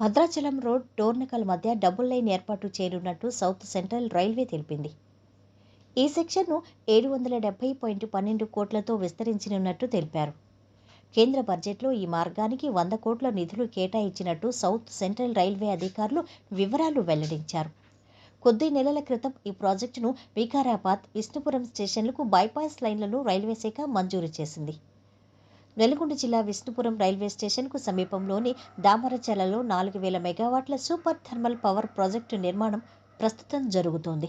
Bhadrachalam road టోర్నకల్ మధ్య double line ఏర్పాటు చేయనున్నట్టు south central railway తెలిపింది. ఈ సెక్షన్ను ఏడు వందల డెబ్బై పాయింట్ పన్నెండు కోట్లతో విస్తరించనున్నట్టు తెలిపారు. కేంద్ర బడ్జెట్లో ఈ మార్గానికి వంద కోట్ల నిధులు కేటాయించినట్టు సౌత్ సెంట్రల్ రైల్వే అధికారులు వివరాలు వెల్లడించారు. కొద్ది నెలల క్రితం ఈ ప్రాజెక్టును వికారాబాద్ విష్ణుపురం స్టేషన్లకు బైపాస్ లైన్లను రైల్వే శాఖ మంజూరు చేసింది. నల్గొండ జిల్లా విష్ణుపురం రైల్వే స్టేషన్కు సమీపంలోని దామరచలలో నాలుగు వేల మెగావాట్ల సూపర్ థర్మల్ పవర్ ప్రాజెక్టు నిర్మాణం ప్రస్తుతం జరుగుతోంది.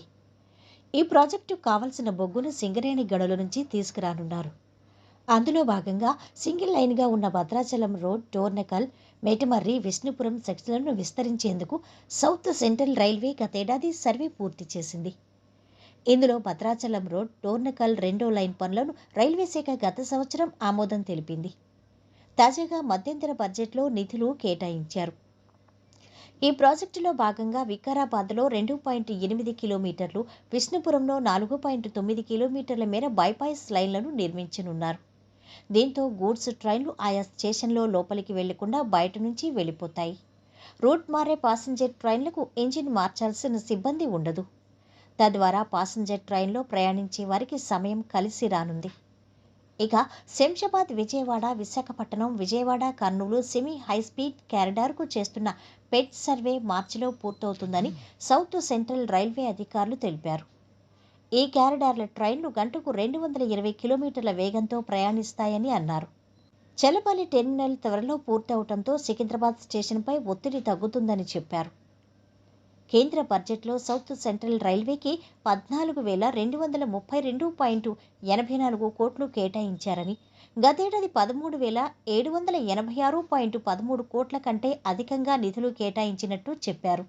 ఈ ప్రాజెక్టు కావలసిన బొగ్గును సింగరేణి గనుల నుంచి తీసుకురానున్నారు. అందులో భాగంగా సింగిల్ లైన్గా ఉన్న భద్రాచలం రోడ్ టోర్నకల్ మేటమర్రి విష్ణుపురం సెక్షన్లను విస్తరించేందుకు సౌత్ సెంట్రల్ రైల్వే గతేడాది సర్వే పూర్తి చేసింది. ఇందులో భద్రాచలం రోడ్ టోర్నకల్ రెండో లైన్ పనులను రైల్వే శాఖ గత సంవత్సరం ఆమోదం తెలిపింది. తాజాగా మధ్యంతర బడ్జెట్లో నిధులు కేటాయించారు. ఈ ప్రాజెక్టులో భాగంగా వికారాబాద్లో రెండు పాయింట్ ఎనిమిది కిలోమీటర్లు విష్ణుపురంలో నాలుగు పాయింట్ తొమ్మిది కిలోమీటర్ల మేర బైపాస్ లైన్లను నిర్మించనున్నారు. దీంతో గూడ్స్ ట్రైన్లు ఆయా స్టేషన్లో లోపలికి వెళ్ళకుండా బయట నుంచి వెళ్ళిపోతాయి. రూట్ మారే పాసింజర్ ట్రైన్లకు ఇంజిన్ మార్చాల్సిన సిబ్బంది ఉండదు. తద్వారా పాసింజర్ ట్రైన్లో ప్రయాణించే వారికి సమయం కలిసి రానుంది. ఇక Shamshabad Vijayawada Visakhapatnam Vijayawada Kurnool semi high speed క్యారిడార్కు చేస్తున్న పెట్ సర్వే మార్చిలో పూర్తవుతుందని సౌత్ సెంట్రల్ రైల్వే అధికారులు తెలిపారు. ఈ క్యారిడార్ల ట్రైన్లు గంటకు రెండు వందల ఇరవై కిలోమీటర్ల వేగంతో ప్రయాణిస్తాయని అన్నారు. చలపల్లి టెర్మినల్ త్వరలో పూర్తవడంతో సికింద్రాబాద్ స్టేషన్పై ఒత్తిడి తగ్గుతుందని చెప్పారు. కేంద్ర బడ్జెట్లో సౌత్ సెంట్రల్ రైల్వేకి పద్నాలుగు వేల రెండు వందల ముప్పై రెండు పాయింట్ ఎనభై నాలుగు కోట్లు కేటాయించారని గతేడాది పదమూడు వేల ఏడు వందల ఎనభై ఆరు పాయింట్ పదమూడు కోట్ల కంటే అధికంగా నిధులు కేటాయించినట్టు చెప్పారు.